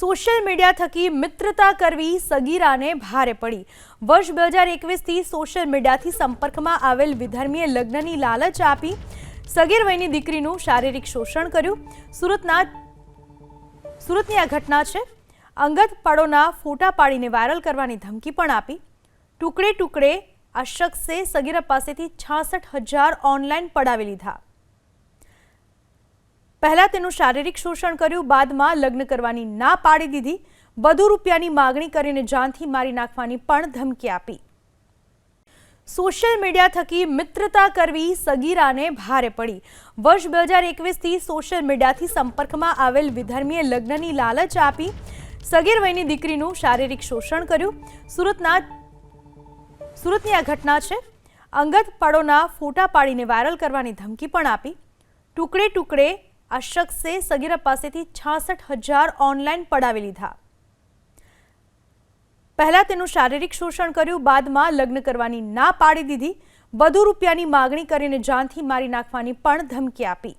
Social media થકી મિત્રતા કરવી સગીરાને ભારે પડી. વર્ષ બે હજાર એકવીસથી સોશિયલ મીડિયાથી સંપર્કમાં આવેલ વિધર્મીએ લગ્નની લાલચ આપી. સગીર વયની દીકરીનું શારીરિક શોષણ કર્યું. સુરતના સુરતની આ ઘટના છે. અંગત પળોના ફોટા પાડીને વાયરલ કરવાની ધમકી પણ આપી. ટુકડે ટુકડે આ શખ્સે સગીરા પાસેથી છાસઠ હજાર ઓનલાઈન પડાવી લીધા. પહેલા તેનું શારીરિક શોષણ કર્યું, બાદમાં લગ્ન કરવાની ના પાડી દીધી. વધુ રૂપિયાની માગણી કરીને જાનથી મારી નાખવાની પણ ધમકી આપી. સોશિયલ મીડિયા થકી મિત્રતા કરવી સગીરાને ભારે પડી. વર્ષ બે હજાર એકવીસથી સોશિયલ મીડિયાથી સંપર્કમાં આવેલ વિધર્મીએ લગ્નની લાલચ આપી. સગીર વયની દીકરીનું શારીરિક શોષણ કર્યું. સુરતના સુરતની આ ઘટના છે. અંગત પડોના ફોટા પાડીને વાયરલ કરવાની ધમકી પણ આપી. ટુકડે ટુકડે આ શખ્સે સગીરા પાસેથી છાસઠ હજાર ઓનલાઈન પડાવી લીધા. પહેલા તેનું શારીરિક શોષણ કર્યું, બાદમાં લગ્ન કરવાની ના પાડી દીધી. વધુ રૂપિયાની માગણી કરીને જાનથી મારી નાખવાની પણ ધમકી આપી.